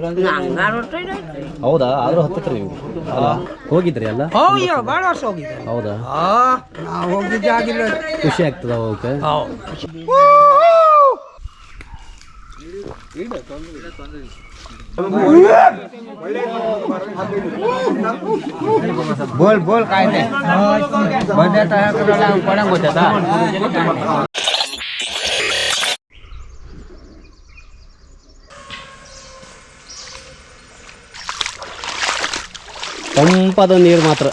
ngan ngan udah, awo dah, aduh hot itu tuh, gitu ya ala? Oh iya, baru sok gitu, awo dah. Ah, ngomong di jakil tuh, kushekt lah oke. Wow. Ini, bol bol kaiten. Bandar tanah keluaran, keluaran gede dah. ತಂಪಾದ ನೀರು ಮಾತ್ರ.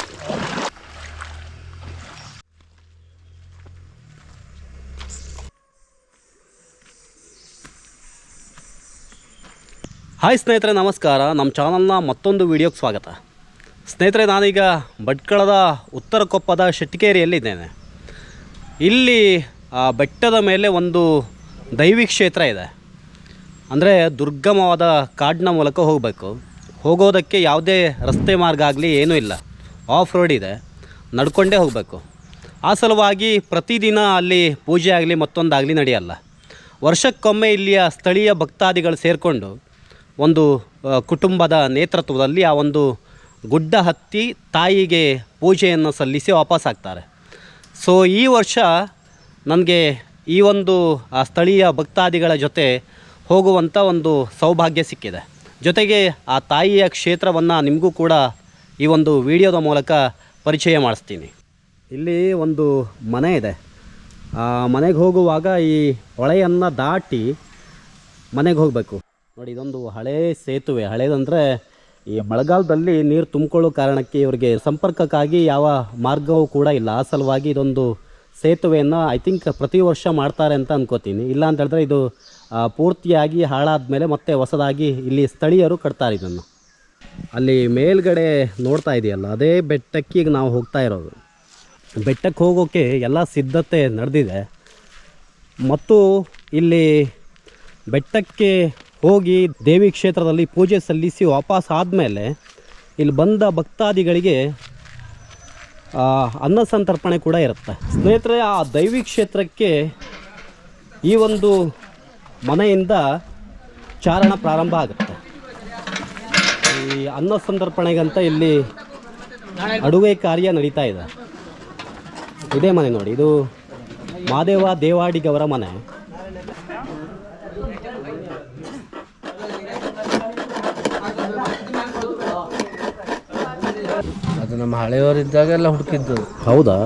Hi ಸ್ನೇಹಿತರೆ, ನಮಸ್ಕಾರ. ನಮ್ಮ ಚಾನಲ್ನ ಮತ್ತೊಂದು ವಿಡಿಯೋಗೆ ಸ್ವಾಗತ. ಸ್ನೇಹಿತರೆ, ನಾನೀಗ ಭಟ್ಕಳದ ಉತ್ತರ ಕೊಪ್ಪದ ಶೆಟ್ಟಿಕೇರಿಯಲ್ಲಿದ್ದೇನೆ. ಇಲ್ಲಿ, ಆ, ಬೆಟ್ಟದ ಮೇಲೆ ಒಂದು ದೈವಿ ಕ್ಷೇತ್ರ ಇದೆ. ಅಂದರೆ ದುರ್ಗಮವಾದ ಕಾಡಿನ ಮೂಲಕ ಹೋಗಬೇಕು. ಹೋಗೋದಕ್ಕೆ ಯಾವುದೇ ರಸ್ತೆ ಮಾರ್ಗ ಆಗಲಿ ಏನೂ ಇಲ್ಲ. ಆಫ್ ರೋಡ್ ಇದೆ. ನಡ್ಕೊಂಡೇ ಹೋಗಬೇಕು. ಆ ಸಲುವಾಗಿ ಪ್ರತಿದಿನ ಅಲ್ಲಿ ಪೂಜೆ ಆಗಲಿ ಮತ್ತೊಂದಾಗಲಿ ನಡೆಯಲ್ಲ. ವರ್ಷಕ್ಕೊಮ್ಮೆ ಇಲ್ಲಿಯ ಸ್ಥಳೀಯ ಭಕ್ತಾದಿಗಳು ಸೇರಿಕೊಂಡು ಒಂದು ಕುಟುಂಬದ ನೇತೃತ್ವದಲ್ಲಿ ಆ ಒಂದು ಗುಡ್ಡ ಹತ್ತಿ ತಾಯಿಗೆ ಪೂಜೆಯನ್ನು ಸಲ್ಲಿಸಿ ವಾಪಸ್ಸಾಗ್ತಾರೆ ಸೊ ಈ ವರ್ಷ ನನಗೆ ಈ ಒಂದು ಸ್ಥಳೀಯ ಭಕ್ತಾದಿಗಳ ಜೊತೆ ಹೋಗುವಂಥ ಒಂದು ಸೌಭಾಗ್ಯ ಸಿಕ್ಕಿದೆ. ಜೊತೆಗೆ ಆ ತಾಯಿಯ ಕ್ಷೇತ್ರವನ್ನು ನಿಮಗೂ ಕೂಡ ಈ ಒಂದು ವಿಡಿಯೋದ ಮೂಲಕ ಪರಿಚಯ ಮಾಡಿಸ್ತೀನಿ. ಇಲ್ಲಿ ಒಂದು ಮನೆ ಇದೆ. ಆ ಮನೆಗೆ ಹೋಗುವಾಗ ಈ ಹೊಳೆಯನ್ನು ದಾಟಿ ಮನೆಗೆ ಹೋಗಬೇಕು. ನೋಡಿ, ಇದೊಂದು ಹಳೇ ಸೇತುವೆ. ಹಳೇದಂದರೆ ಈ ಮಳೆಗಾಲದಲ್ಲಿ ನೀರು ತುಂಬಿಕೊಳ್ಳೋ ಕಾರಣಕ್ಕೆ ಇವರಿಗೆ ಸಂಪರ್ಕಕ್ಕಾಗಿ ಯಾವ ಮಾರ್ಗವೂ ಕೂಡ ಇಲ್ಲ. ಆ ಸಲುವಾಗಿ ಇದೊಂದು ಸೇತುವೆಯನ್ನು ಐ ಥಿಂಕ್ ಪ್ರತಿ ವರ್ಷ ಮಾಡ್ತಾರೆ ಅಂತ ಅಂದ್ಕೋತೀನಿ ಇಲ್ಲ ಅಂತ ಹೇಳಿದ್ರೆ ಇದು ಪೂರ್ತಿಯಾಗಿ ಹಾಳಾದ ಮೇಲೆ ಮತ್ತೆ ಹೊಸದಾಗಿ ಇಲ್ಲಿ ಸ್ಥಳೀಯರು ಕಟ್ತಾರೆ ಇದನ್ನು. ಅಲ್ಲಿ ಮೇಲ್ಗಡೆ ನೋಡ್ತಾ ಇದೆಯಲ್ಲ, ಅದೇ ಬೆಟ್ಟಕ್ಕೆ ಈಗ ನಾವು ಹೋಗ್ತಾ ಇರೋದು. ಬೆಟ್ಟಕ್ಕೆ ಹೋಗೋಕ್ಕೆ ಎಲ್ಲ ಸಿದ್ಧತೆ ನಡೆದಿದೆ. ಮತ್ತು ಇಲ್ಲಿ ಬೆಟ್ಟಕ್ಕೆ ಹೋಗಿ ದೇವಿ ಕ್ಷೇತ್ರದಲ್ಲಿ ಪೂಜೆ ಸಲ್ಲಿಸಿ ವಾಪಸ್ ಆದಮೇಲೆ ಇಲ್ಲಿ ಬಂದ ಭಕ್ತಾದಿಗಳಿಗೆ ಅನ್ನ ಸಂತರ್ಪಣೆ ಕೂಡ ಇರುತ್ತೆ. ಸ್ನೇಹಿತರೆ, ಆ ದೈವಿ ಕ್ಷೇತ್ರಕ್ಕೆ ಈ ಒಂದು ಮನೆಯಿಂದ ಚಾರಣ ಪ್ರಾರಂಭ ಆಗುತ್ತೆ. ಈ ಅನ್ನ ಸಂದರ್ಪಣೆಗಂತ ಇಲ್ಲಿ ಅಡುಗೆ ಕಾರ್ಯ ನಡೀತಾ ಇದೆ. ಇದೇ ಮನೆ ನೋಡಿ ಇದು ಮಾದೇವ ದೇವಾಡಿಗವರ ಮನೆ. ಅದು ನಮ್ಮ ಹಳೆಯವರಿದ್ದಾಗೆಲ್ಲ ಹುಡುಕಿದ್ದು. ಹೌದಾ?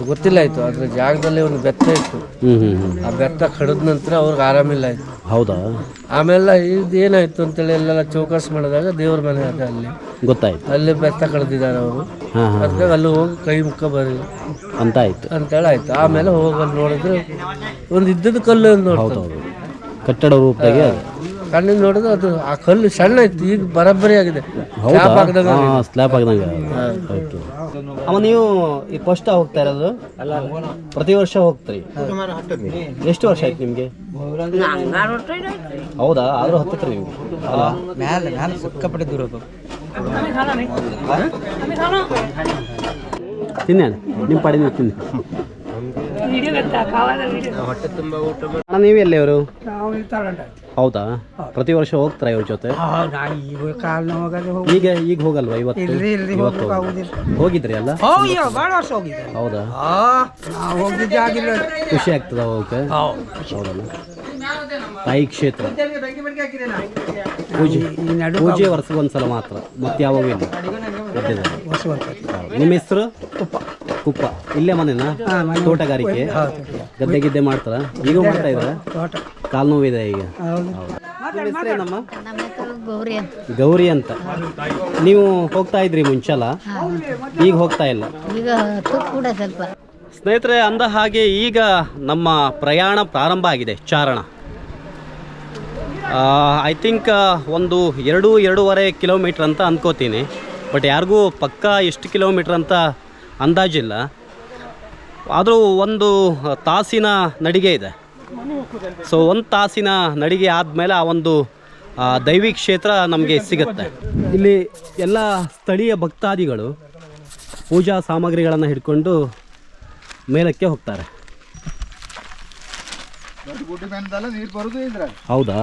ಅವ್ರಿಗೆ ಗೊತ್ತಿಲ್ಲ ಆಯ್ತು ಅದ್ರ ಜಾಗದಲ್ಲಿ ಒಂದು ಬೆತ್ತ ಇತ್ತು. ಹ್ಞೂ ಹ್ಞೂ ಹ್ಞೂ ಆ ಬೆತ್ತ ಕಡಿದ ನಂತರ ಅವ್ರಿಗೆ ಆರಾಮಿಲ್ಲ ಆಯ್ತು. ಹೌದಾ? ಆಮೇಲೆ ಇದು ಏನಾಯ್ತು ಅಂತೇಳಿ ಎಲ್ಲ ಚೌಕಾಸ್ ಮಾಡಿದಾಗ ದೇವ್ರ ಮನೆ ಅದ ಅಲ್ಲಿ. ಗೊತ್ತಾಯ್ತು. ಅಲ್ಲಿ ಬೆತ್ತ ಕಡ್ದಿದ್ದಾರೆ ಅವರು. ಹಾಂ ಹಾಂ ಅದಕ್ಕೆ ಅಲ್ಲಿ ಹೋಗಿ ಕೈ ಮುಖ ಬರಿ. ಅಂತ ಆಯ್ತು ಅಂತೇಳಿ ಆಯ್ತು. ಆಮೇಲೆ ಹೋಗಿ ಅಲ್ಲಿ ನೋಡಿದ್ರೆ ಒಂದು ಇದ್ದದ ಕಲ್ಲು ಒಂದು ನೋಡ್ತಾರೆ. ಕಟ್ಟಡ ರೂಪದಾಗೆ ಕಣ್ಣಿಂದ ನೋಡಿದ್ರೆ ಅದು ಆ ಕಲ್ಲು ಸಣ್ಣ ಇತ್ತು ಈಗ ಬರಬ್ಬರಿ ಆಗಿದೆ ಹೌದಾ ಆಗದಂಗ ಅವ ಹಾಂ ಸ್ಲ್ಯಾಬ್ ಆಗ್ದಂಗೆ ಓಕೆ ಅಮ್ಮ ನೀವು ಈ ಫಸ್ಟ್ ಹೋಗ್ತಾ ಇರೋದು ಪ್ರತಿ ವರ್ಷ ಹೋಗ್ತೀರಿ ಎಷ್ಟು ವರ್ಷ ಆಯ್ತು ನಿಮಗೆ ಹೌದಾ ಆದ್ರೂ ಹತ್ತತ್ರಿ ನೀವು ಅಲ್ಲ ಮ್ಯಾಲೆ ಮ್ಯಾಲೆ ಸಿಕ್ಕಾಪಟ್ಟೆ ದೂರ ಅದು ತಿನ್ನಿ ಅಣ್ಣ. ನಿಮ್ಮ ಪಾಡಿ ನೀವು ತಿನ್ನಿ ಅಣ್ಣ ನೀವು ಎಲ್ಲಿ ಅವರು ನಾವು ಹೌದಾ? ಪ್ರತಿ ವರ್ಷ ಹೋಗ್ತಾರ ಇವ್ರ ಜೊತೆ? ಈಗ ಕಾಲು ನೋವಾಗದೆ ಹೋಗಿ. ಈಗ ಈಗ ಹೋಗಲ್ವಾ ಇವತ್ತು? ಇಲ್ರಿ ಇಲ್ರಿ ಇವತ್ತು ಆಗುದಿಲ್ಲ. ಹೋಗಿದ್ರಿ ಅಲ್ಲ? ಹೋಗಿ ಭಾಳ ವರ್ಷ ಹೋಗಿದೆ ಹೌದಾ? ಆ ನಾವು ಹೋಗಿದ್ದೆ ಆಗಿಲ್ಲ ಖುಷಿ ಆಗ್ತದ ಹೋಗಕ್ಕೆ? ಹೌದಲ್ಲ. ತಾಯಿ ಕ್ಷೇತ್ರ. ಪೂಜೆ ಪೂಜೆ ವರ್ಷಗೊಂದ್ಸಲ ಮಾತ್ರ ಮತ್ತೆ ಯಾವಾಗ ಇಲ್ಲ. ನಿಮ್ಮ ಹೆಸರು? ಕುಪ್ಪ ಕುಪ್ಪ ಇಲ್ಲೇ ಮನೆನಾ? ತೋಟಗಾರಿಕೆ. ಗದ್ದೆ ಗಿದ್ದೆ ಮಾಡ್ತಾರ? ಈಗ ಮಾಡ್ತಾ ಇದ್ರ ಕಾಲ್ ನೋವಿದೆ ಈಗ. ನಮ್ಮ ಗೌರಿ ಅಂತ. ಗೌರಿ ಅಂತ. ನೀವು ಹೋಗ್ತಾ ಇದ್ರಿ ಮುಂಚೆಲ್ಲ? ಈಗ ಹೋಗ್ತಾ ಇಲ್ಲ. ಈಗ ತುಪ್ಪ ಸ್ವಲ್ಪ. ಸ್ನೇಹಿತರೆ ಅಂದ ಹಾಗೆ ಈಗ ನಮ್ಮ ಪ್ರಯಾಣ ಪ್ರಾರಂಭ ಆಗಿದೆ ಚಾರಣ. ಐ ಥಿಂಕ್ ಒಂದು ಎರಡು ಎರಡೂವರೆ ಕಿಲೋಮೀಟ್ರ್ ಅಂತ ಅಂದ್ಕೋತೀನಿ ಬಟ್ ಯಾರಿಗೂ ಪಕ್ಕಾ ಎಷ್ಟು ಕಿಲೋಮೀಟ್ರ್ ಅಂತ ಅಂದಾಜಿಲ್ಲ. ಆದರೂ ಒಂದು ತಾಸಿನ ನಡಿಗೆ ಇದೆ. ಸೊ ಒಂದು ತಾಸಿನ ನಡಿಗೆ ಆದಮೇಲೆ ಆ ಒಂದು ದೈವಿ ಕ್ಷೇತ್ರ ನಮಗೆ ಸಿಗುತ್ತೆ. ಇಲ್ಲಿ ಎಲ್ಲ ಸ್ಥಳೀಯ ಭಕ್ತಾದಿಗಳು ಪೂಜಾ ಸಾಮಗ್ರಿಗಳನ್ನು ಹಿಡ್ಕೊಂಡು ಮೇಲಕ್ಕೆ ಹೋಗ್ತಾರೆ. ಹೌದಾ?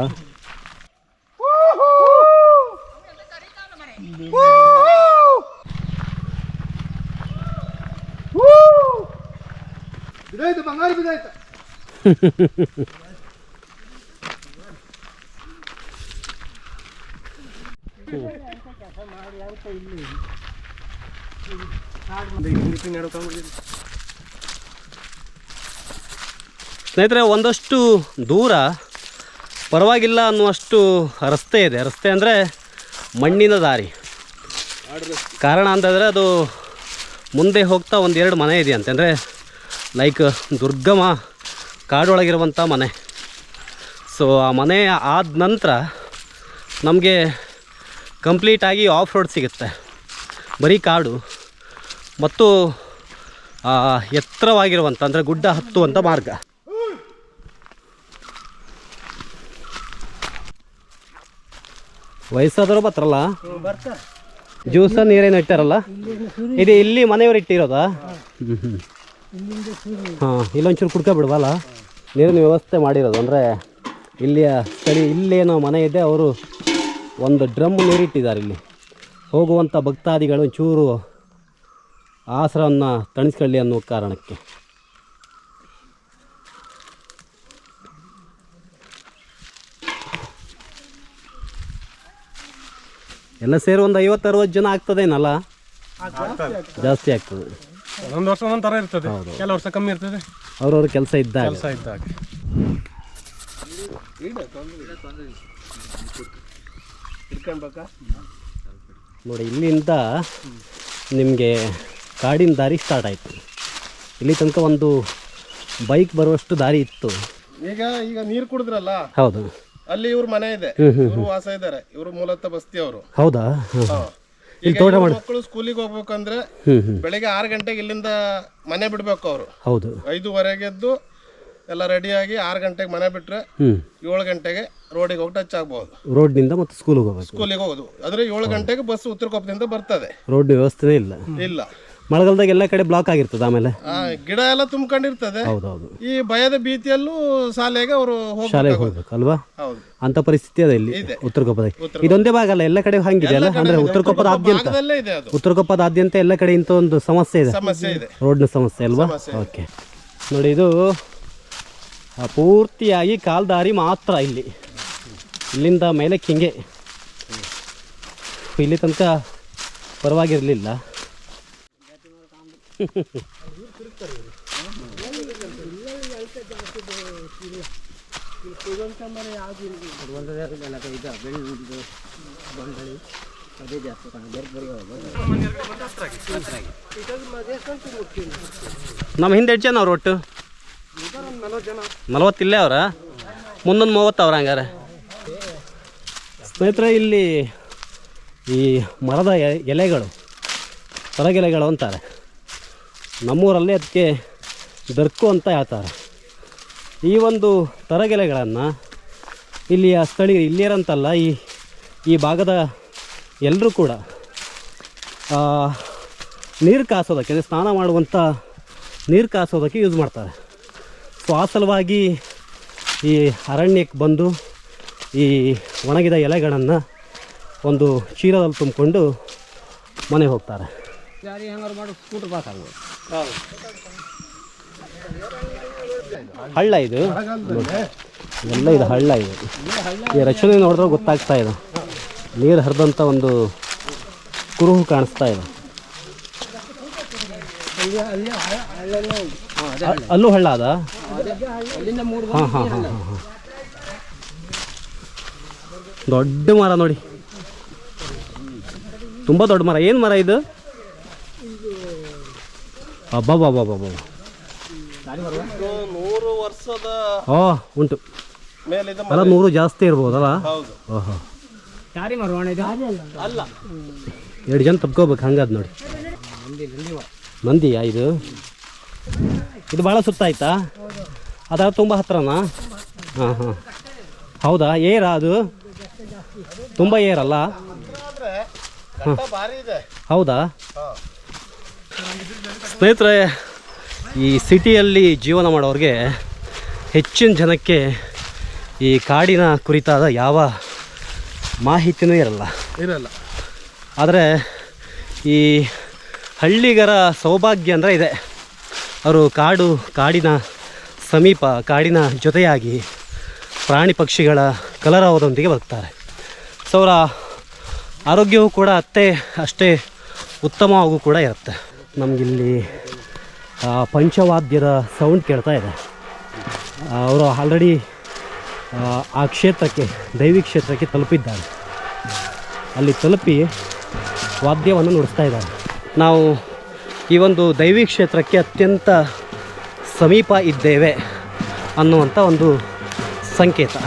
ಸ್ನೇಹಿತರೆ, ಒಂದಷ್ಟು ದೂರ ಪರವಾಗಿಲ್ಲ ಅನ್ನುವಷ್ಟು ರಸ್ತೆ ಇದೆ. ರಸ್ತೆ ಅಂದರೆ ಮಣ್ಣಿನ ದಾರಿ. ಕಾರಣ ಅಂತಂದರೆ ಅದು ಮುಂದೆ ಹೋಗ್ತಾ ಒಂದೆರಡು ಮನೆ ಇದೆಯಂತೆ. ಅಂದರೆ ಲೈಕ್ ದುರ್ಗಮ ಕಾಡೊಳಗಿರುವಂಥ ಮನೆ. ಸೊ ಆ ಮನೆ ಆದ ನಂತರ ನಮಗೆ ಕಂಪ್ಲೀಟಾಗಿ ಆಫ್ ರೋಡ್ ಸಿಗುತ್ತೆ. ಬರೀ ಕಾಡು. ಮತ್ತು ಎತ್ತರವಾಗಿರುವಂಥ ಅಂದರೆ ಗುಡ್ಡ ಹತ್ತುವಂಥ ಮಾರ್ಗ. ವಯಸ್ಸಾದರೂ ಬರ್ತಾರಲ್ಲ ಜ್ಯೂಸ ನೀರೇನು ಇಟ್ಟಾರಲ್ಲ? ಇದು ಇಲ್ಲಿ ಮನೆಯವರು ಇಟ್ಟಿರೋದಾ? ಹ್ಞೂ ಹ್ಞೂ ಹಾಂ ಇಲ್ಲೊಂಚೂರು ಕುಡ್ಕೊಬಿಡ್ವಲ್ಲ ನೀರಿನ ವ್ಯವಸ್ಥೆ ಮಾಡಿರೋದು. ಅಂದರೆ ಇಲ್ಲಿಯ ಸ್ಥಳೀಯ ಇಲ್ಲೇನೋ ಮನೆ ಇದೆ ಅವರು ಒಂದು ಡ್ರಮ್ ನೀರಿಟ್ಟಿದ್ದಾರೆ ಇಲ್ಲಿ. ಹೋಗುವಂಥ ಭಕ್ತಾದಿಗಳು ಒಂಚೂರು ಆಸರವನ್ನು ತಣಿಸ್ಕೊಳ್ಳಿ ಅನ್ನೋ ಕಾರಣಕ್ಕೆ. ಎಲ್ಲ ಸೇರಿ ಒಂದು ಐವತ್ತರವತ್ತು ಜನ ಆಗ್ತದೇನಲ್ಲ? ಜಾಸ್ತಿ ಆಗ್ತದೆ. ಒಂದೊಂದು ವರ್ಷ ಒಂದೊಂದು ಥರ ಇರ್ತದೆ. ಕೆಲವು ವರ್ಷ ಕಮ್ಮಿ ಇರ್ತದೆ. ಅವ್ರವ್ರ ಕೆಲಸ ಇದ್ದ ಕೆಲಸ ಇದ್ದಾಗ ನೋಡಿ ಇಲ್ಲಿಂದ ನಿಮಗೆ ಕಾಡಿನ ದಾರಿ ಸ್ಟಾರ್ಟ್ ಆಯಿತು. ಇಲ್ಲಿ ತನಕ ಒಂದು ಬೈಕ್ ಬರುವಷ್ಟು ದಾರಿ ಇತ್ತು. ಈಗ ಈಗ ನೀರು ಕುಡಿದ್ರಲ್ಲ? ಹೌದು. ಅಲ್ಲಿ ಇವ್ರ ಮನೆ ಇದೆ. ಇವರು ವಾಸ ಇದ್ದಾರೆ ಇವರು ಮೂಲತಃ ಬಸ್ತಿ ಅವರು ಹೌದಾ ಹಾಂ ಈಗ ಮಾಡಿ. ಮಕ್ಕಳು ಸ್ಕೂಲಿಗೆ ಹೋಗ್ಬೇಕಂದ್ರೆ ಬೆಳಿಗ್ಗೆ ಆರು ಗಂಟೆಗೆ ಇಲ್ಲಿಂದ ಮನೆ ಬಿಡ್ಬೇಕು ಅವರು. ಹೌದು. ಐದೂವರೆಗೆ ಎದ್ದು ಎಲ್ಲ ರೆಡಿಯಾಗಿ ಆರು ಗಂಟೆಗೆ ಮನೆ ಬಿಟ್ರೆ ಏಳು ಗಂಟೆಗೆ ರೋಡಿಗೆ ಹೋಗಿ ಟಚ್ ಆಗ್ಬೋದು. ರೋಡ್ನಿಂದ ಮತ್ತೆ ಸ್ಕೂಲಿಗೆ ಹೋಗ್ಬೇಕು. ಸ್ಕೂಲಿಗೆ ಹೋಗೋದು. ಆದ್ರೆ ಏಳು ಗಂಟೆಗೆ ಬಸ್ ಉತ್ತರಕೊಪ್ಪದಿಂದ ಬರ್ತದೆ. ರೋಡ್ ವ್ಯವಸ್ಥೆ ಇಲ್ಲ. ಇಲ್ಲ. ಮಳೆಗಾಲದಾಗ ಎಲ್ಲ ಕಡೆ ಬ್ಲಾಕ್ ಆಗಿರ್ತದೆ ಆಮೇಲೆ. ಆ, ಗಿಡ ಎಲ್ಲ ತುಂಬಿಕೊಂಡಿರ್ತದೆ. ಹೌದೌದು. ಈ ಭಯದ ಭೀತಿಯಲ್ಲೂ ಶಾಲೆಗೆ ಅವರು ಶಾಲೆಗೆ ಹೋಗ್ಬೇಕು ಅಲ್ವಾ ಹೌದು. ಅಂತ ಪರಿಸ್ಥಿತಿ ಅದ ಇಲ್ಲಿ. ಉತ್ತರ ಕೊಪ್ಪದಾಗ ಇದೊಂದೇ ಭಾಗ ಅಲ್ಲ ಎಲ್ಲ ಕಡೆ ಹಂಗಿದೆಯಲ್ಲ ಅಂದ್ರೆ ಉತ್ತರ ಕೊಪ್ಪದಾದ್ಯಂತ ಭಾಗದಲ್ಲೇ ಇದೆ ಅದು. ಉತ್ತರ ಕೊಪ್ಪದಾದ್ಯಂತ ಎಲ್ಲ ಕಡೆ ಇಂಥ ಒಂದು ಸಮಸ್ಯೆ ಇದೆ. ಸಮಸ್ಯೆ ಇದೆ. ರೋಡ್ನ ಸಮಸ್ಯೆ ಅಲ್ವಾ? ಓಕೆ ನೋಡಿ ಇದು ಆ, ಪೂರ್ತಿಯಾಗಿ ಕಾಲ್ದಾರಿ ಮಾತ್ರ ಇಲ್ಲಿ. ಇಲ್ಲಿಂದ ಮೇಲೆ ಹಿಂಗೆ ಇಲ್ಲಿ ತನಕ ಪರವಾಗಿರಲಿಲ್ಲ. ನಮ್ಮ ಹಿಂದೆ ಎಷ್ಟು ಜನ ಅವ್ರು ಒಟ್ಟು? ನಲವತ್ತಿಲ್ಲೇ ಅವರ? ಮುಂದೊಂದು ಮೂವತ್ತು ಅವ್ರ ಹಂಗಾರೆ? ಸ್ನೇಹಿತರೆ, ಇಲ್ಲಿ ಈ ಮರದ ಎಲೆಗಳು, ಹೊರಗೆಲೆಗಳು ಅಂತಾರೆ. ನಮ್ಮೂರಲ್ಲಿ ಅದಕ್ಕೆ ದರ್ಕು ಅಂತ ಹೇಳ್ತಾರೆ. ಈ ಒಂದು ತರಗೆಲೆಗಳನ್ನು ಇಲ್ಲಿಯ ಸ್ಥಳೀಯ ಇಲ್ಲಿಯರಂತಲ್ಲ ಈ ಈ ಭಾಗದ ಎಲ್ಲರೂ ಕೂಡ ನೀರು ಕಾಸೋದಕ್ಕೆ, ಅಂದರೆ ಸ್ನಾನ ಮಾಡುವಂಥ ನೀರು ಕಾಸೋದಕ್ಕೆ ಯೂಸ್ ಮಾಡ್ತಾರೆ. ಸೊ ಆ ಸಲುವಾಗಿ ಈ ಅರಣ್ಯಕ್ಕೆ ಬಂದು ಈ ಒಣಗಿದ ಎಲೆಗಳನ್ನು ಒಂದು ಚೀಲದಲ್ಲಿ ತುಂಬಿಕೊಂಡು ಮನೆಗೆ ಹೋಗ್ತಾರೆ. ಹಳ್ಳ ಇದು? ಎಲ್ಲ ಇದು ಹಳ್ಳ ಇದು. ಈ ರಚನೆ ನೋಡಿದ್ರೆ ಗೊತ್ತಾಗ್ತಾ ಇದೆ. ನೀರು ಹರಿದಂಥ ಒಂದು ಕುರುಹು ಕಾಣಿಸ್ತಾ ಇದೆ. ಅಲ್ಲೂ ಹಳ್ಳ ಅದ? ಹಾಂ ಹಾಂ ಹಾಂ ಹಾಂ ಹಾಂ. ದೊಡ್ಡ ಮರ ನೋಡಿ. ತುಂಬ ದೊಡ್ಡ ಮರ. ಏನು ಮರ ಇದು? ನೂರು ವರ್ಷದ ಓ ಉಂಟು. ಮೇಲಿದ ಅಲ್ಲ ನೂರು ಜಾಸ್ತಿ ಇರ್ಬೋದಲ್ಲ ಹೌದು. ಓಹೋ ಯಾರಿ ಮರವಾಣ ಇದು? ಎರಡು ಜನ ತಪ್ಕೋಬೇಕು ಹಂಗದ್ ನೋಡಿ. ಮಂದಿಯಾ ಇದು? ಇದು ಭಾಳ ಸುತ್ತ ಆಯ್ತಾ? ಅದ ತುಂಬ ಹತ್ರನಾ? ಹಾಂ ಹಾಂ ಹೌದಾ ಏರಾ ಅದು? ತುಂಬ ಏರಲ್ಲ ಹೌದಾ? ಸ್ನೇಹಿತರೆ ಈ ಸಿಟಿಯಲ್ಲಿ ಜೀವನ ಮಾಡೋರಿಗೆ ಹೆಚ್ಚಿನ ಜನಕ್ಕೆ ಈ ಕಾಡಿನ ಕುರಿತಾದ ಯಾವ ಮಾಹಿತಿನೂ ಇರಲ್ಲ. ಇರಲ್ಲ. ಆದರೆ ಈ ಹಳ್ಳಿಗರ ಸೌಭಾಗ್ಯ ಅಂದರೆ ಇದೆ. ಅವರು ಕಾಡು ಕಾಡಿನ ಸಮೀಪ ಕಾಡಿನ ಜೊತೆಯಾಗಿ ಪ್ರಾಣಿ ಪಕ್ಷಿಗಳ ಕಲರವದೊಂದಿಗೆ ಬರ್ತಾರೆ ಸೊ ಅವರ ಆರೋಗ್ಯವೂ ಕೂಡ ಅತ್ತೆ ಅಷ್ಟೇ ಉತ್ತಮವಾಗೂ ಕೂಡ ಇರುತ್ತೆ. ನಮಗಿಲ್ಲಿ ಪಂಚವಾದ್ಯದ ಸೌಂಡ್ ಕೇಳ್ತಾ ಇದೆ. ಅವರು ಆಲ್ರೆಡಿ ಆ ಕ್ಷೇತ್ರಕ್ಕೆ, ದೈವಿ ಕ್ಷೇತ್ರಕ್ಕೆ ತಲುಪಿದ್ದಾರೆ. ಅಲ್ಲಿ ತಲುಪಿ ವಾದ್ಯವನ್ನು ನುಡಿಸ್ತಾ ಇದ್ದಾರೆ. ನಾವು ಈ ಒಂದು ದೈವಿ ಕ್ಷೇತ್ರಕ್ಕೆ ಅತ್ಯಂತ ಸಮೀಪ ಇದ್ದೇವೆ ಅನ್ನುವಂಥ ಒಂದು ಸಂಕೇತ.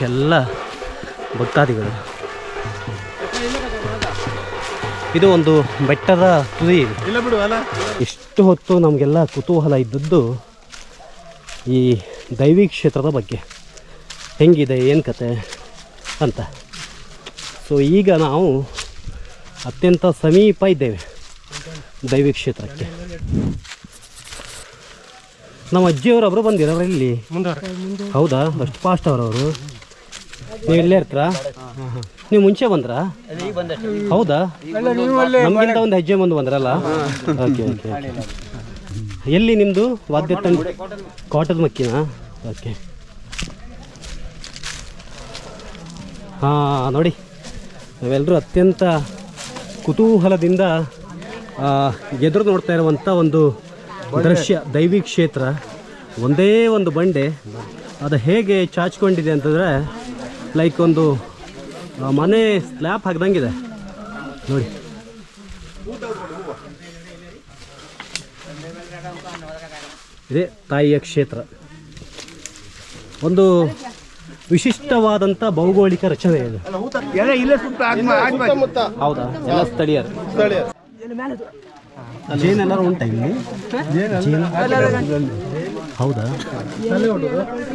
ಎಲ್ಲ ಭಕ್ತಾದಿಗಳು. ಇದು ಒಂದು ಬೆಟ್ಟದ ತುದಿ. ಇಲ್ಲ ಬಿಡು ಅಲ್ಲ. ಇಷ್ಟು ಹೊತ್ತು ನಮಗೆಲ್ಲ ಕುತೂಹಲ ಇದ್ದದ್ದು ಈ ದೈವಿ ಕ್ಷೇತ್ರದ ಬಗ್ಗೆ. ಹೆಂಗಿದೆ ಏನು ಕತೆ ಅಂತ. ಸೊ ಈಗ ನಾವು ಅತ್ಯಂತ ಸಮೀಪ ಇದ್ದೇವೆ ದೈವಿ ಕ್ಷೇತ್ರಕ್ಕೆ. ನಮ್ಮ ಅಜ್ಜಿಯವರೊಬ್ಬರು ಬಂದಿರೋರು ಇಲ್ಲಿ. ಹೌದಾ? ಅಷ್ಟು ಫಾಸ್ಟ್ ಅವರವರು. ನೀವು ಇಲ್ಲೇ ಇರ್ತೀರಾ? ನೀವು ಮುಂಚೆ ಬಂದ್ರಾ? ಹೌದಾ? ನಮ್ಗಿಂತ ಒಂದು ಹೆಜ್ಜೆ ಮುಂದೆ ಬಂದ್ರಲ್ಲ? ಎಲ್ಲಿ ನಿಮ್ಮದು ವಾದ್ಯ ತಂಡ ಕಾಟದ ಮಕ್ಕಿನಾ? ಓಕೆ ಹಾಂ, ನೋಡಿ. ನಾವೆಲ್ಲರೂ ಅತ್ಯಂತ ಕುತೂಹಲದಿಂದ ಎದುರು ನೋಡ್ತಾ ಇರುವಂಥ ಒಂದು ದೃಶ್ಯ ದೈವಿ ಕ್ಷೇತ್ರ. ಒಂದೇ ಒಂದು ಬಂಡೆ. ಅದು ಹೇಗೆ ಚಾಚ್ಕೊಂಡಿದೆ ಅಂತಂದರೆ ಲೈಕ್ ಒಂದು ಮನೆ ಸ್ಲ್ಯಾಪ್ ಹಾಕ್ದಂಗಿದೆ. ನೋಡಿ. ಇದೇ ತಾಯಿಯ ಕ್ಷೇತ್ರ. ಒಂದು ವಿಶಿಷ್ಟವಾದಂಥ ಭೌಗೋಳಿಕ ರಚನೆ ಇದೆ. ಹೌದಾ? ಎಲ್ಲ ಸ್ಥಳೀಯರು. ಸ್ಥಳೀಯರು. ಜೇನೆಲ್ಲರೂ ಉಂಟಾ ಇಲ್ಲಿ? ಹೌದಾ?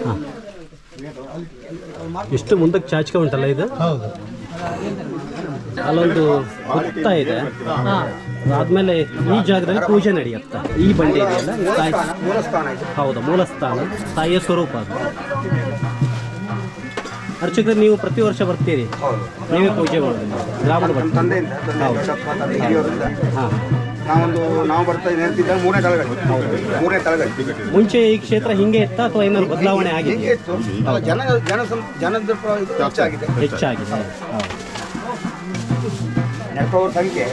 ಹಾಂ. ಎಷ್ಟು ಮುಂದಕ್ಕೆ ಚಾಚಿಕೆ ಉಂಟಲ್ಲ ಇದು? ಅಲ್ಲೊಂದು ಹುತ್ತ ಇದೆ. ಅದಾದ್ಮೇಲೆ ಈ ಜಾಗದಲ್ಲಿ ಪೂಜೆ ನಡೆಯುತ್ತೆ. ಈ ಬಂಡೆ ಇದೆಯಲ್ಲ ಇದು ತಾಯಿ ಹೌದು ಮೂಲಸ್ಥಾನ. ತಾಯಿಯ ಸ್ವರೂಪ ಅದು. ಅರ್ಚಕರು ನೀವು ಪ್ರತಿ ವರ್ಷ ಬರ್ತೀರಿ? ನೀವೇ ಪೂಜೆ ಮಾಡೋದು ಗ್ರಾಮದ ಹೌದು. ಹಾಂ. ನಾವೊಂದು ನಾವು ಬರ್ತಾ ನೆನಪಿದ್ದ ಮೂರನೇ ತಳಗಡೆ ಮೂರನೇ ತಳಗಡೆ ಮುಂಚೆ ಈ ಕ್ಷೇತ್ರ ಹಿಂಗೆ ಇತ್ತ ಅಥವಾ ಏನಾದ್ರು ಬದಲಾವಣೆ ಆಗಿದೆ? ಹಿಂಗೆ ಇತ್ತು. ಜನ ಜನ ಸಂ- ಜನದ ಹೆಚ್ಚಾಗಿದೆ. ಹೆಚ್ಚಾಗಿದೆ ಹೌದು. ನೆಟ್ಟವ್ರ ಸಂಖ್ಯೆ.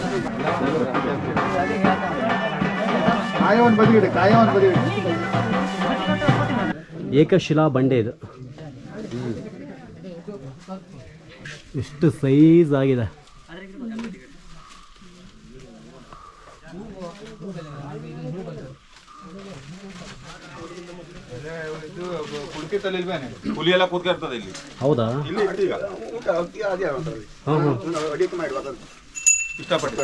ಕಾಯವನ್ನು ಬದಿಗಿಡಿ ಕಾಯವನ್ನು ಬದಿಗಿಡಿ. ಏಕಶಿಲಾ ಬಂಡೆ ಇದು. ಎಷ್ಟು ಸೈಜ್ ಆಗಿದೆ. ಹುಲಿ ಎಲ್ಲ ಕೂತ್ಕಿರ್ತದೆ ಇಲ್ಲಿ. ಹೌದಾ? ಇಲ್ಲಿ ಈಗ. ಊಟ ಅತಿ ಅದೇ ಹಾಂ ನಾವು ಅಡಿಗೆ ಮಾಡುವ ಅದನ್ನು. ಇಷ್ಟಪಟ್ಟು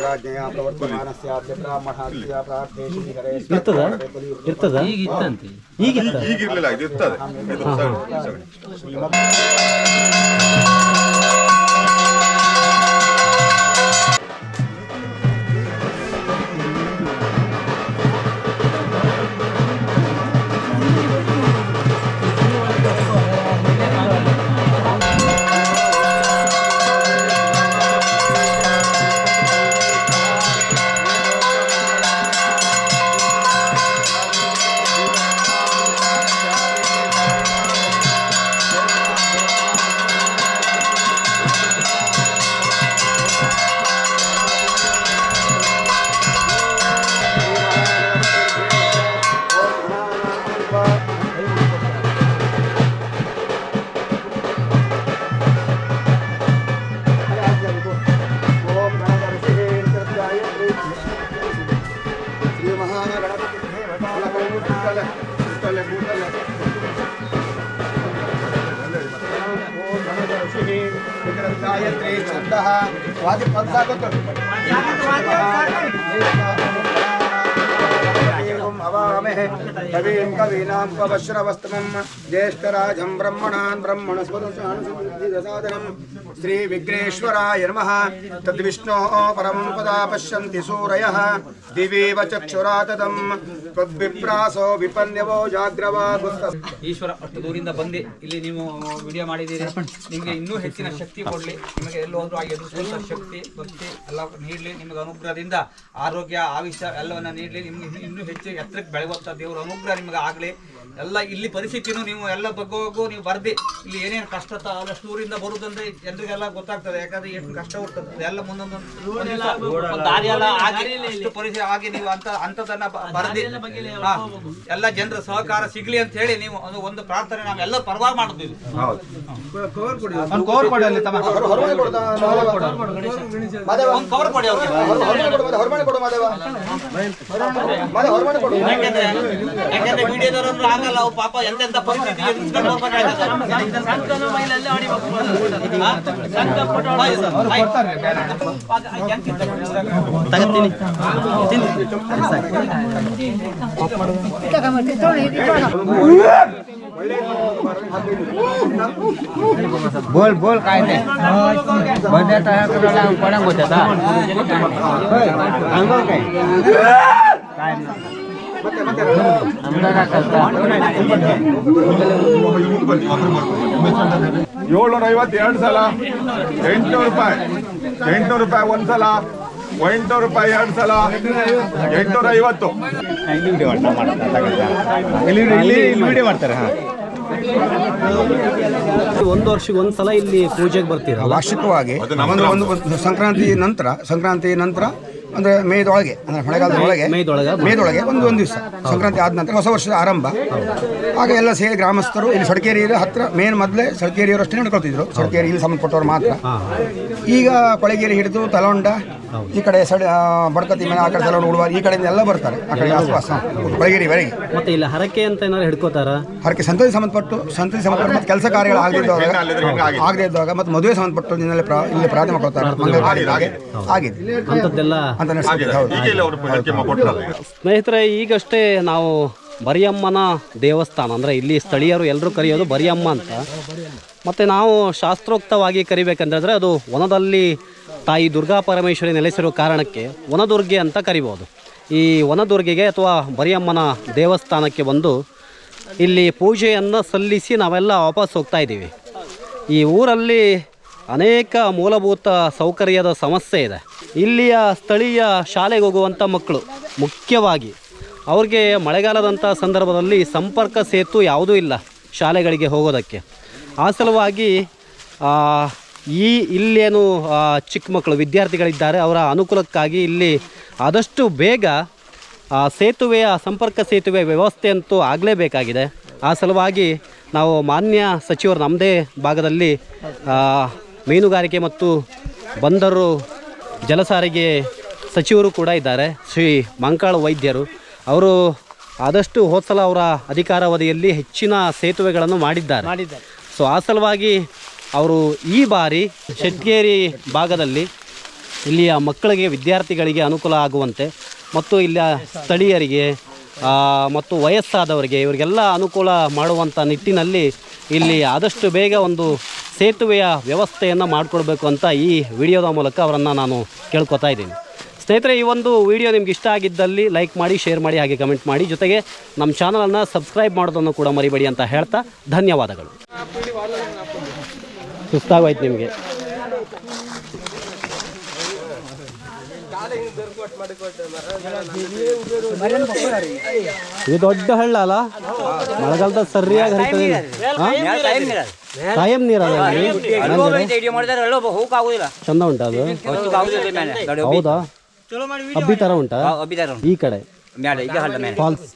ಪ್ರಾರ್ಥೆ ಶ್ರೀಹರೇ ಇರ್ತದ? ಇರ್ತದ? ಇತ್ತಂತೆ. ಈಗಿತ್ತ ಈಗ ಇರ್ಲಿಲ್ಲ ಇದು ಇರ್ತದೆ. ಇದು ಸಗಣಿ, ಸಗಣಿ. గుట్టలే గుట్టలే గుట్టలే గాయత్రి ఛంద వాది పద్దాగత కవీం కవీనాం పవశ్రవస్తమం జ్యేష్ఠరాజం బ్రహ్మణాన్ బ్రహ్మణ స్వరసాను సాధనం ಶ್ರೀ ವಿಘ್ನೇಶ್ವರಾಯ ನಮಃ ತದ್ವಿಷ್ಣೋ ಪರಮಂ ಪದಾ ಪಶ್ಯಂತಿ ಸೂರಯಃ ದಿವೇವ ಚಕ್ಷುರಾತದಂ ತದ್ವಿಪ್ರಾಸೋ ವಿಪನ್ಯವೋ ಜಾಗ್ರವಾ ಈಶ್ವರ, ಅಷ್ಟು ದೂರಿಂದ ಬಂದೆ, ಇಲ್ಲಿ ನೀವು ವಿಡಿಯೋ ಮಾಡಿದ್ದೀರಿ. ನಿಮಗೆ ಇನ್ನೂ ಹೆಚ್ಚಿನ ಶಕ್ತಿ ಕೊಡಲಿ. ನಿಮಗೆ ಎಲ್ಲೋದ್ರೂ ಆಗಿ ಎದುರಿಸುವಂಥ ಶಕ್ತಿ ಭಕ್ತಿ ಎಲ್ಲ ನೀಡಲಿ. ನಿಮಗೆ ಅನುಗ್ರಹದಿಂದ ಆರೋಗ್ಯ ಆವಿಷ್ಯ ಎಲ್ಲವನ್ನ ನೀಡಲಿ. ನಿಮಗೆ ಇನ್ನೂ ಹೆಚ್ಚು ಎತ್ತರಕ್ಕೆ ಬೆಳಗುವಂಥ ದೇವರ ಅನುಗ್ರಹ ನಿಮಗೆ ಆಗ್ಲಿ. ಎಲ್ಲ ಇಲ್ಲಿ ಪರಿಸ್ಥಿತಿನೂ ನೀವು ಎಲ್ಲ ಬಗ್ಗೋಗು ನೀವು ಬರ್ದಿ ಇಲ್ಲಿ ಏನೇನು ಕಷ್ಟ ಆದಷ್ಟು ಊರಿಂದ ಬರುದಂದ್ರೆ ಜನರಿಗೆಲ್ಲ ಗೊತ್ತಾಗ್ತದೆ ಯಾಕಂದ್ರೆ ಎಷ್ಟು ಕಷ್ಟ ಹುಡ್ತದೆ ಎಲ್ಲ ಮುಂದೊಂದು ಒಂದ್ ದಿವ್ಸ ಒಂದ್ ದಾರಿ ಎಲ್ಲ ಆಗಿ ಪರಿಸ್ಥಿತಿ ಆಗಿ ನೀವು ಅಂತ ಅಂತದನ್ನ ಬರ್ದಿ ಎಲ್ಲ ಜನರ ಸಹಕಾರ ಸಿಗ್ಲಿ ಅಂತ ಹೇಳಿ ನೀವು ಅದು ಒಂದು ಪ್ರಾರ್ಥನೆ ನಾವೆಲ್ಲ ಪರವಾಗಿ ಮಾಡ್ತೀವಿ ಯಾಕಂದ್ರೆ ಕವರ್ ಕೊಡಿ ಅಲ್ಲಿ ತಮ್ಮ ಒಂದು ಕವರ್ ಕೊಡಿ ಅವ್ರಿಗೆ ಯಾಕೆಂದ್ರೆ ಯಾಕೆಂದ್ರೆ ವಿಡಿಯೋದವ್ರು ಆಗಲ್ಲ ಅವು ಪಾಪ ಎಂತೆಂತ ಪರಿಸ್ಥಿತಿ ಎದುರಿಸ್ಕೊಂಡು ಹೋಗ್ಬೇಕಾಗ್ತದೆ. ಹಾ? ಆಯ್ತು ಸರ್, ಆಯ್ತು. ತಗತ್ತೀನಿ बोल बोल काय ते बंद्याचा करायला पडंग होत्या अंगो काय काय आमदार करता ಏಳ್ನೂರ ಐವತ್ತು ಎರಡು ಸಲ ಎಂಟ್ನೂರು ರೂಪಾಯಿ ಎಂಟ್ನೂರು ರೂಪಾಯಿ ಒಂದು ಸಲ ಎಂಟ್ನೂರು ರೂಪಾಯಿ ಎರಡು ಸಲ ಎಂಟ್ನೂರ ಐವತ್ತು ವಿಡಿಯೋ ಮಾಡ್ತಾರೆ ಹಾ. ಒಂದು ವರ್ಷಕ್ಕೆ ಒಂದು ಸಲ ಇಲ್ಲಿ ಪೂಜೆಗೆ ಬರ್ತೀರಾ? ವಾರ್ಷಿಕವಾಗಿ ಸಂಕ್ರಾಂತಿ ನಂತರ ಸಂಕ್ರಾಂತಿ ನಂತರ ಅಂದ್ರೆ ಮೇದೊಳಗೆ ಅಂದ್ರೆ ಮಳೆಗಾಲದ ಒಳಗೆ ಮೇದೊಳಗೆ? ಮೇದೊಳಗೆ ಒಂದು ಒಂದು ದಿವಸ ಸಂಕ್ರಾಂತಿ ಆದ ನಂತರ ಹೊಸ ವರ್ಷದ ಆರಂಭ. ಆಗ ಎಲ್ಲ ಸೇರಿ ಗ್ರಾಮಸ್ಥರು ಇಲ್ಲಿ ಸಡಕೇರಿ ಹತ್ರ ಮೇನ್ ಮೊದಲೇ ಸಡಕೇರಿಯವರು ಅಷ್ಟೇ ನಡ್ಕೊಳ್ತಿದ್ರು. ಸಡಕೇರಿ ಇಲ್ಲಿ ಸಂಬಂಧಪಟ್ಟವ್ರು ಮಾತ್ರ. ಈಗ ಕೊಳಗೇರಿ ಹಿಡಿದು ತಲೊಂಡ ಈ ಕಡೆ ಸಡ ಬಡಕತಿ ಬಡ್ಕತಿ ಮೇಲೆ ಆ ಕಡೆ ಸಲ ಈ ಕಡೆಯಿಂದ ಎಲ್ಲ ಬರ್ತಾರೆ ಆ ಕಡೆ ಆಸ್ಪಾಸ್ ಕೊಳಗೇರಿವರೆಗೆ ಮತ್ತೆ ಇಲ್ಲ ಹರಕೆ ಅಂತ ಏನಾದ್ರು ಹಿಡ್ಕೋತಾರ? ಹರಕೆ ಸಂತತಿ ಸಂಬಂಧಪಟ್ಟು ಸಂತತಿ ಸಂಬಂಧಪಟ್ಟು ಮತ್ತೆ ಕೆಲಸ ಕಾರ್ಯಗಳು ಆಗದಿದ್ದಾಗ ಇದ್ದಾಗ ಆಗಿದೆ? ಆಗದೇ ಇದ್ದಾಗ ಮತ್ತೆ ಮದುವೆ ಸಂಬಂಧಪಟ್ಟು ನಿನ್ನೆಲ್ಲ ಪ್ರಾ- ಇಲ್ಲಿ ಪ್ರಾರ್ಥನೆ ಕೊಡ್ತಾರೆ ಹಾಗೆ ಆಗಿದೆ. ಅಂಥದ್ದೆಲ್ಲ ಅಂತ ಆಗಿದೆ. ಸ್ನೇಹಿತರೆ ಈಗಷ್ಟೇ ನಾವು ಬರಿಯಮ್ಮನ ದೇವಸ್ಥಾನ ಅಂದರೆ ಇಲ್ಲಿ ಸ್ಥಳೀಯರು ಎಲ್ಲರೂ ಕರೆಯೋದು ಬರಿಯಮ್ಮ ಅಂತ. ಮತ್ತು ನಾವು ಶಾಸ್ತ್ರೋಕ್ತವಾಗಿ ಕರಿಬೇಕಂದ್ರೆ ಅದು ವನದಲ್ಲಿ ತಾಯಿ ದುರ್ಗಾ ಪರಮೇಶ್ವರಿ ನೆಲೆಸಿರೋ ಕಾರಣಕ್ಕೆ ವನದುರ್ಗೆ ಅಂತ ಕರಿಬೋದು. ಈ ವನದುರ್ಗೆಗೆ ಅಥವಾ ಬರಿಯಮ್ಮನ ದೇವಸ್ಥಾನಕ್ಕೆ ಬಂದು ಇಲ್ಲಿ ಪೂಜೆಯನ್ನು ಸಲ್ಲಿಸಿ ನಾವೆಲ್ಲ ವಾಪಸ್ ಹೋಗ್ತಾ ಇದ್ದೀವಿ. ಈ ಊರಲ್ಲಿ ಅನೇಕ ಮೂಲಭೂತ ಸೌಕರ್ಯದ ಸಮಸ್ಯೆ ಇದೆ. ಇಲ್ಲಿಯ ಸ್ಥಳೀಯ ಶಾಲೆಗೆ ಹೋಗುವಂಥ ಮಕ್ಕಳು ಮುಖ್ಯವಾಗಿ ಅವ್ರಿಗೆ ಮಳೆಗಾಲದಂಥ ಸಂದರ್ಭದಲ್ಲಿ ಸಂಪರ್ಕ ಸೇತು ಯಾವುದೂ ಇಲ್ಲ ಶಾಲೆಗಳಿಗೆ ಹೋಗೋದಕ್ಕೆ. ಆ ಸಲುವಾಗಿ ಈ ಇಲ್ಲೇನು ಚಿಕ್ಕ ಮಕ್ಕಳು ವಿದ್ಯಾರ್ಥಿಗಳಿದ್ದಾರೆ ಅವರ ಅನುಕೂಲಕ್ಕಾಗಿ ಇಲ್ಲಿ ಆದಷ್ಟು ಬೇಗ ಸೇತುವೆಯ ಸಂಪರ್ಕ ಸೇತುವೆ ವ್ಯವಸ್ಥೆ ಅಂತೂ ಆಗಲೇಬೇಕಾಗಿದೆ. ಆ ಸಲುವಾಗಿ ನಾವು ಮಾನ್ಯ ಸಚಿವರು ನಮ್ಮದೇ ಭಾಗದಲ್ಲಿ ಮೀನುಗಾರಿಕೆ ಮತ್ತು ಬಂದರು ಜಲಸಾರಿಗೆ ಸಚಿವರು ಕೂಡ ಇದ್ದಾರೆ. ಶ್ರೀ ಮಂಕಾಳು ವೈದ್ಯರು ಅವರು ಆದಷ್ಟು ಹೋದ ಸಲ ಅವರ ಅಧಿಕಾರಾವಧಿಯಲ್ಲಿ ಹೆಚ್ಚಿನ ಸೇತುವೆಗಳನ್ನು ಮಾಡಿದ್ದಾರೆ. ಸೊ ಆ ಸಲುವಾಗಿ ಅವರು ಈ ಬಾರಿ ಶೆಟ್ಗೇರಿ ಭಾಗದಲ್ಲಿ ಇಲ್ಲಿಯ ಮಕ್ಕಳಿಗೆ, ವಿದ್ಯಾರ್ಥಿಗಳಿಗೆ ಅನುಕೂಲ ಆಗುವಂತೆ ಮತ್ತು ಇಲ್ಲಿಯ ಸ್ಥಳೀಯರಿಗೆ ಮತ್ತು ವಯಸ್ಸಾದವರಿಗೆ ಇವರಿಗೆಲ್ಲ ಅನುಕೂಲ ಮಾಡುವಂಥ ನಿಟ್ಟಿನಲ್ಲಿ ಇಲ್ಲಿ ಆದಷ್ಟು ಬೇಗ ಒಂದು ಸೇತುವೆಯ ವ್ಯವಸ್ಥೆಯನ್ನು ಮಾಡಿಕೊಡ್ಬೇಕು ಅಂತ ಈ ವಿಡಿಯೋದ ಮೂಲಕ ಅವರನ್ನು ನಾನು ಕೇಳ್ಕೊತಾ ಇದ್ದೀನಿ. ಸ್ನೇಹಿತರೆ, ಈ ಒಂದು ವಿಡಿಯೋ ನಿಮ್ಗೆ ಇಷ್ಟ ಆಗಿದ್ದಲ್ಲಿ ಲೈಕ್ ಮಾಡಿ, ಶೇರ್ ಮಾಡಿ, ಹಾಗೆ ಕಮೆಂಟ್ ಮಾಡಿ. ಜೊತೆಗೆ ನಮ್ಮ ಚಾನಲನ್ನು ಸಬ್ಸ್ಕ್ರೈಬ್ ಮಾಡೋದನ್ನು ಕೂಡ ಮರಿಬೇಡಿ ಅಂತ ಹೇಳ್ತಾ ಧನ್ಯವಾದಗಳು. ಸುಸ್ತಾಗೋಯ್ತು ನಿಮಗೆ ಇದು ದೊಡ್ಡ ಹಳ್ಳ ಅಲ್ಲ ಮಳೆಗಾಲದಾಗ ಸರಿಯಾಗಿ ಹರಿತದೆ ಹಾ? ಕಾಯಂ ನೀರಲ್ಲ ಚಂದ ಉಂಟಾ ಅದು ಹೌದಾ ಅಬ್ಬಿ ತರ ಉಂಟಾ ಈ ಕಡೆ ಫಾಲ್ಸ್